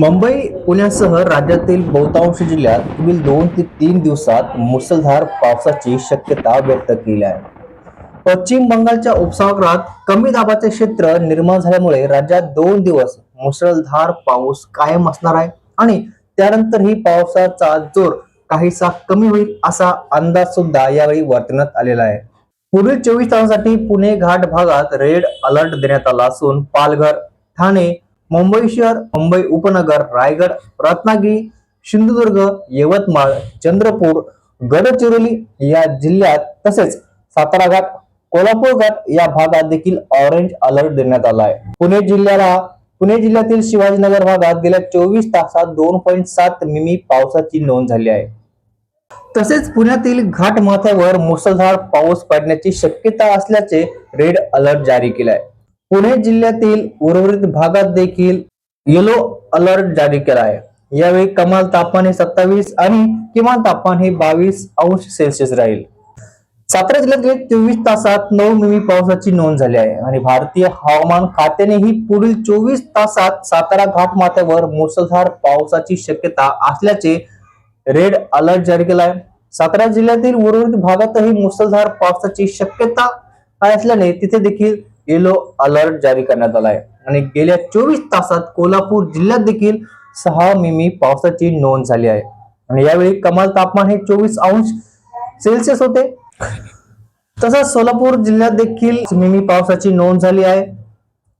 मुंबई पुण्यासह राज्यातील बहुतांश जिल्ह्यात पुढील दोन ते तीन दिवसात मुसळधार पावसाची शक्यता व्यक्त केली आहे. पश्चिम बंगालच्या उपसागरात कमी दाबाचे क्षेत्र निर्माण झाल्यामुळे राज्यात दोन दिवस मुसळधार पाऊस कायम असणार आहे आणि त्यानंतरही पावसाचा जोर काहीसा कमी होईल असा अंदाज सुद्धा यावेळी वर्तवण्यात आलेला आहे. पुढील चोवीस तासांसाठी पुणे घाट भागात रेड अलर्ट देण्यात आला असून पालघर ठाणे मुंबई शहर मुंबई उपनगर रायगड रत्नागिरी सिंधुदुर्ग यवतमाळ चंद्रपूर गडचिरोली या जिल्ह्यात तसेच सातारा घाट कोल्हापूर घाट या भागात देखील ऑरेंज अलर्ट देण्यात आला आहे. पुणे जिल्ह्याला पुणे जिल्ह्यातील शिवाजीनगर भागात गेल्या चोवीस तासात दोन पॉईंट सात मिमी पावसाची नोंद झाली आहे. तसेच पुण्यातील घाट माथ्यावर मुसळधार पाऊस पडण्याची शक्यता असल्याचे रेड अलर्ट जारी केलाय. पुणे जिल्ह्यातील उर्वरित भागात देखील येलो अलर्ट जारी केला आहे. यावेळी कमाल तापमान हे सत्तावीस आणि किमान तापमान हे बावीस अंश सेल्सिअस राहील. सातारा जिल्ह्यात गेल्या चोवीस तासात नऊ मिमी पावसाची नोंद झाली आहे आणि भारतीय हवामान खात्यानेही पुढील चोवीस तासात सातारा घाट माथ्यावर मुसळधार पावसाची शक्यता असल्याचे रेड अलर्ट जारी केला आहे. सातारा जिल्ह्यातील उर्वरित भागातही मुसळधार पावसाची शक्यता असल्याने तिथे देखील येलो अलर्ट जारी करण्यात आला आहे आणि गेल्या चोवीस तासात कोल्हापूर जिल्ह्यात देखील सहा मिमी पावसाची नोंद झाली आहे. आणि यावेळी कमाल तापमान हे चोवीस अंश सेल्सिअस होते. तसंच सोलापूर जिल्ह्यात देखील मिमी पावसाची नोंद झाली आहे.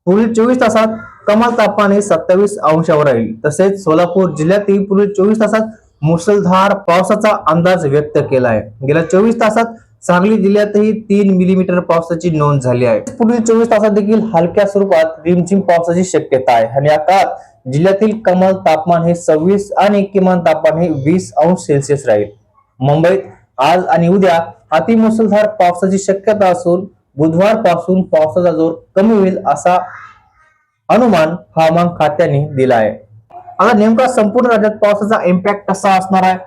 पुढील चोवीस तासात कमाल तापमान हे सत्तावीस अंशावर राहील. तसेच सोलापूर जिल्ह्यातही पुढील चोवीस तासात मुसळधार पावसाचा अंदाज व्यक्त केला आहे. गेल्या चोवीस तासात सांगली जिल्ह्यातही तीन मिलीमीटर पावसाची नोंद झाली आहे. पुढील चोवीस तासात देखील हलक्या स्वरूपात रिमझिम पावसाची शक्यता आहे. आणि या काळात जिल्ह्यातील कमाल तापमान हे सव्वीस आणि किमान तापमान हे वीस अंश सेल्सिअस राहील. मुंबईत आज आणि उद्या अतिमुसळधार पावसाची शक्यता असून बुधवारपासून पावसाचा जोर कमी होईल असा अनुमान हवामान खात्याने दिला आहे. आता नेमका संपूर्ण राज्यात पावसाचा इम्पॅक्ट कसा असणार आहे?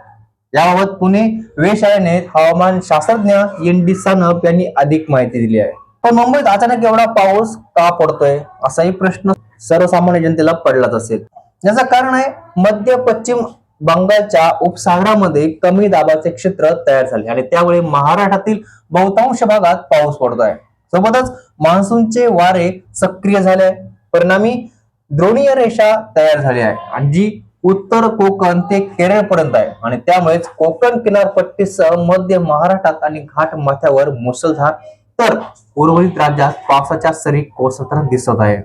याबाबत पुणे वेधशाळेने हवामान शास्त्रज्ञ एन डी सानप यांनी अधिक माहिती दिली आहे. पण मुंबईत अचानक एवढा पाऊस का पडतोय? असाही प्रश्न सर्वसामान्य जनतेला पडलाच असेल. याचं कारण आहे मध्य पश्चिम बंगालच्या उपसागरामध्ये कमी दाबाचे क्षेत्र तयार झाले आणि त्यामुळे महाराष्ट्रातील बहुतांश भागात पाऊस पडतोय. सोबतच मान्सूनचे वारे सक्रिय झाले. परिणामी द्रोणीय रेषा तयार झाली आहे आणि जी उत्तर कोकण ते केरळपर्यंत आहे. आणि त्यामुळेच कोकण किनारपट्टीसह मध्य महाराष्ट्रात आणि घाट माथ्यावर मुसळधार तर उर्वरित राज्यात पावसाच्या सरी कोसळताना दिसत आहे.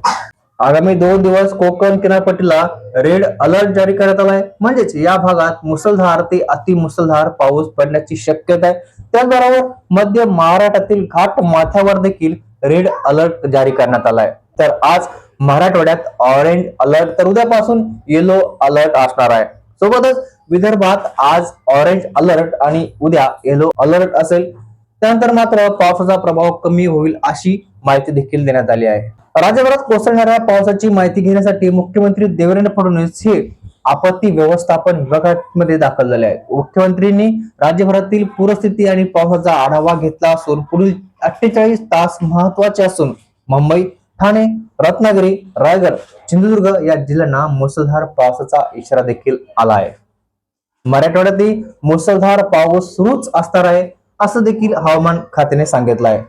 आगामी दोन दिवस कोकण किनारपट्टीला रेड अलर्ट जारी करण्यात आला आहे म्हणजेच या भागात मुसळधार ते अतिमुसळधार पाऊस पडण्याची शक्यता आहे. त्याचबरोबर मध्य महाराष्ट्रातील घाट माथ्यावर देखील रेड अलर्ट जारी करण्यात आला आहे तर आज मराठवाड्यात ऑरेंज अलर्ट तर उद्यापासून येलो अलर्ट असणार आहे. सोबतच विदर्भात आज ऑरेंज अलर्ट आणि उद्या येलो अलर्ट असेल. त्यानंतर मात्र पावसाचा प्रभाव कमी होईल अशी माहिती देखील देण्यात आली आहे. राज्यभरात कोसळणाऱ्या पावसाची माहिती घेण्यासाठी मुख्यमंत्री देवेंद्र फडणवीस हे आपत्ती व्यवस्थापन विभागामध्ये दाखल झाले आहेत. मुख्यमंत्र्यांनी राज्यभरातील पूरस्थिती आणि पावसाचा आढावा घेतला असून पुढील अठ्ठेचाळीस तास महत्त्वाचे असून मुंबई ठाणे रत्नागिरी रायगड सिंधुदुर्ग या जिल्ह्यांना मुसळधार पावसाचा इशारा देखील आला आहे मराठवाड्यातही मुसळधार पाऊस सुरूच असणार आहे असं देखील हवामान खात्याने सांगितलं आहे